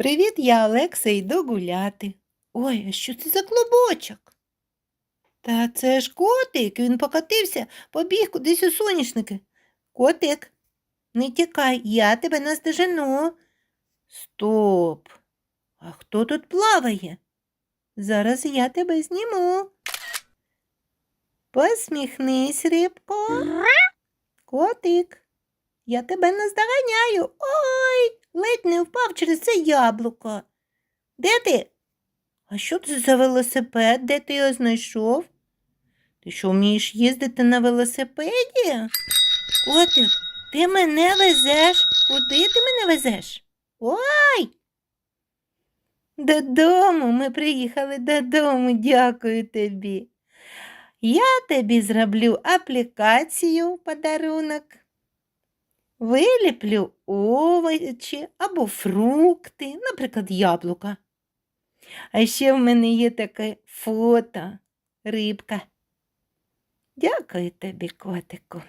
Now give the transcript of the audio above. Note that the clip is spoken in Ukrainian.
Привіт, я Олекса, йду гуляти. Ой, а що це за клубочок? Та це ж котик, він покотився, побіг кудись у соняшники. Котик, не тікай, я тебе наздожену. Стоп. А хто тут плаває? Зараз я тебе зніму. Посміхнись, рибко. Котик, я тебе наздоганяю. Ой, ледь не впав через це яблуко. Де ти? А що це за велосипед? Де ти його знайшов? Ти що вмієш їздити на велосипеді? Котик, ти мене везеш? Куди ти мене везеш? Ой! Додому ми приїхали додому, дякую тобі. Я тобі зроблю аплікацію подарунок. Виліплю овочі або фрукти, наприклад, яблука. А ще в мене є таке фото, рибка. Дякую тобі, котику.